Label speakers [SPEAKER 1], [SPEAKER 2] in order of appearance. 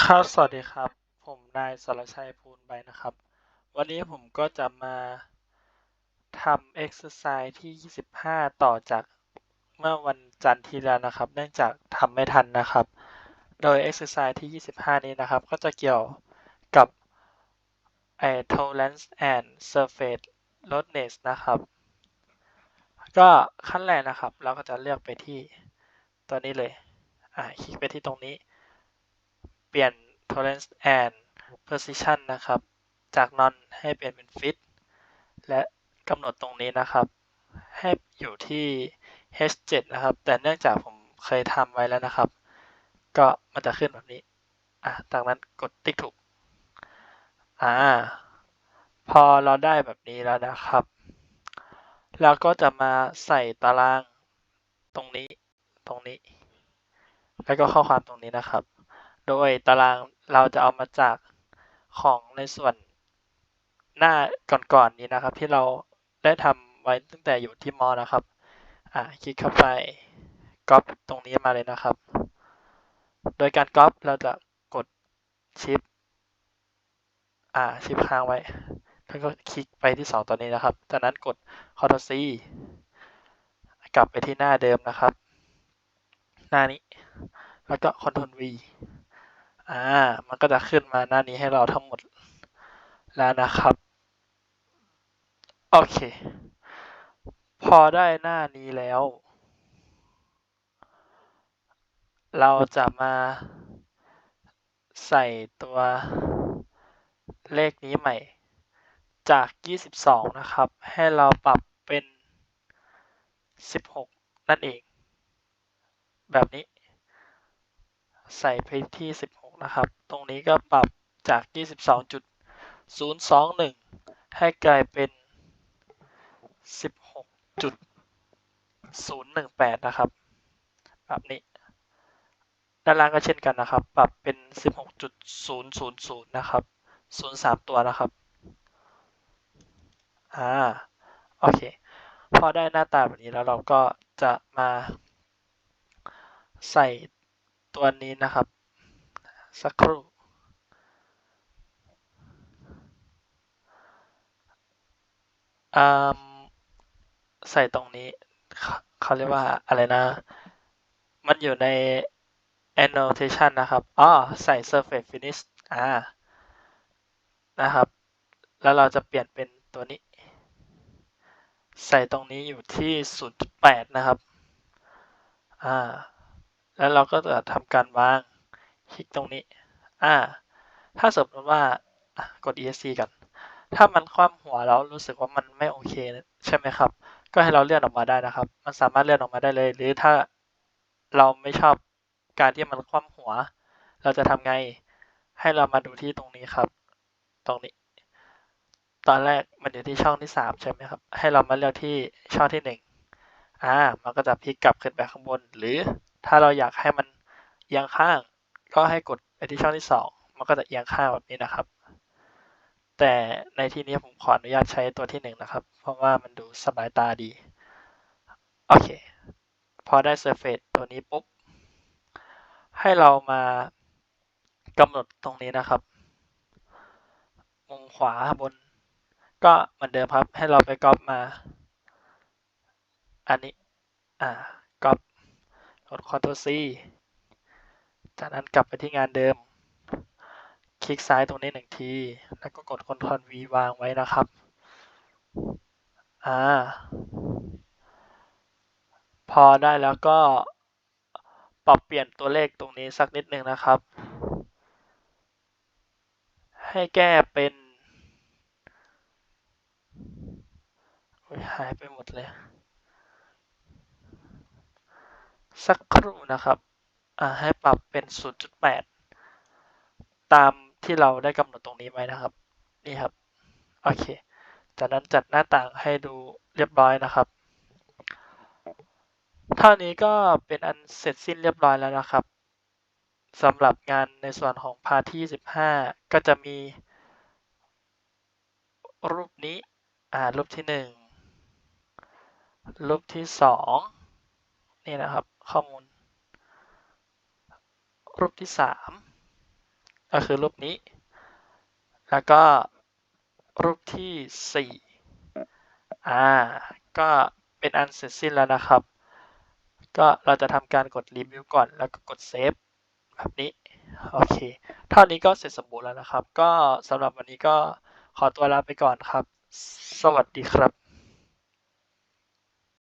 [SPEAKER 1] ครับสวัสดีครับ ผมนายสรชัยภูลใบนะครับ วันนี้ผมก็จะมาทำ exercise ที่ 25 ต่อจากเมื่อวันจันทร์ที่แล้วนะครับ เนื่องจากทำไม่ทันนะครับ โดย exercise ที่ 25 นี้นะครับ ก็จะเกี่ยวกับไอ้ tolerance and surface roughness นะครับ ก็ขั้นแรกนะครับ เราก็จะเลือกไปที่ตัวนี้เลย อ่าคลิกไปที่ตรงนี้ เปลี่ยน tolerance and precision นะครับ จาก non ให้เปลี่ยนเป็น fit และกำหนดตรงนี้นะครับ ให้อยู่ที่ h7 นะครับ แต่เนื่องจากผมเคยทำไว้แล้วนะครับ ก็มันจะขึ้นแบบนี้อะจากนั้นกดติ๊กถูกอ่าพอเราได้แบบนี้แล้วนะครับแล้วก็จะมาใส่ตารางตรงนี้ตรงนี้ แล้วก็ข้อความตรงนี้นะครับ โดยตารางเราจะเอามาจากของในส่วนหน้าก่อนๆนนี้นะครับ ที่เราได้ทำไว้ตั้งแต่อยู่ที่มอนะครับ อ่าคลิกเข้าไปก๊อปตรงนี้มาเลยนะครับ โดยการก๊อปเราจะกดชิป อ่าชิปค้างไว้ แล้วก็คลิกไปที่ 2 ตัวนี้นะครับ จากนั้นกด Ctrl C กลับไปที่หน้าเดิมนะครับ หน้านี้ แล้วก็ Ctrl V อ่า มันก็จะขึ้นมาหน้านี้ให้เราทั้งหมดแล้วนะครับ โอเค พอได้หน้านี้แล้ว เราจะมาใส่ตัวเลขนี้ใหม่ จาก 22 นะครับ ให้เราปรับเป็น 16 นั่นเอง แบบนี้ ใส่ไปที่ 16 นะครับ ตรงนี้ก็ปรับจาก 22.021 ให้กลายเป็น 16.018 นะครับแบบนี้ ด้านล่างก็เช่นกันนะครับ ปรับเป็น 16.000 นะครับ 03 ตัวนะครับ อ่า โอเค พอได้หน้าตาแบบนี้แล้วเราก็จะมาใส่ตัวนี้นะครับ สักครู่อ่าใส่ตรงนี้ เขาเรียกว่าอะไรนะ มันอยู่ใน annotation นะครับอ๋อใส่ surface finish อ่า นะครับ แล้วเราจะเปลี่ยนเป็นตัวนี้ ใส่ตรงนี้อยู่ที่ 0.8 นะครับ อ่า แล้วเราก็จะทำการวาง คลิกตรงนี้ อ่า ถ้าสมมติว่ากด ESC กัน ถ้ามันคว่ำหัวแล้วรู้สึกว่ามันไม่โอเคใช่ไหมครับ ก็ให้เราเลื่อนออกมาได้นะครับ มันสามารถเลื่อนออกมาได้เลย หรือถ้าเราไม่ชอบการที่มันคว่ำหัว เราจะทำไง ให้เรามาดูที่ตรงนี้ครับ ตรงนี้ ตอนแรกมันอยู่ที่ช่องที่สามใช่ไหมครับ ให้เรามาเลือกที่ช่องที่หนึ่งอ่า มันก็จะพลิกกลับขึ้นไปข้างบน หรือถ้าเราอยากให้มันเอียงข้าง ก็ให้กดไปที่ช่องที่สองมันก็จะเอียงข้างแบบนี้นะครับ แต่ในที่นี้ผมขออนุญาตใช้ตัวที่หนึ่งนะครับ เพราะว่ามันดูสบายตาดี โอเค พอได้ surface ตัวนี้ปุ๊บ ให้เรามากำหนดตรงนี้นะครับ มุมขวาบน ก็เหมือนเดิมครับ ให้เราไปก๊อปมา อันนี้ อ่า ก๊อปกด Ctrl C จากนั้นกลับไปที่งานเดิม คลิกซ้ายตรงนี้หนึ่งที แล้วก็กด Ctrl V วางไว้นะครับ อ่า พอได้แล้วก็ปรับเปลี่ยนตัวเลขตรงนี้สักนิดนึงนะครับ ให้แก้เป็นหายไปหมดเลย สักครู่นะครับ ให้ปรับเป็น 0.8 ตามที่เราได้กำหนดตรงนี้ไว้นะครับ นี่ครับ โอเค จากนั้นจัดหน้าต่างให้ดูเรียบร้อยนะครับ เท่านี้ก็เป็นอันเสร็จสิ้นเรียบร้อยแล้วนะครับสำหรับงานในส่วนของพาร์ทที่ 15 ก็จะมี รูปนี้ อ่า รูปที่หนึ่งรูปที่สองนี่นะครับ ข้อมูล รูปที่สามก็คือรูปนี้ แล้วก็รูปที่สี่อ่า ก็เป็นอันเสร็จสิ้นแล้วนะครับ ก็เราจะทำการกดรีวิวก่อนแล้วก็กดเซฟแบบนี้ โอเค เท่านี้ก็เสร็จสมบูรณ์แล้วนะครับ ก็สำหรับวันนี้ก็ขอตัวลาไปก่อนครับ สวัสดีครับ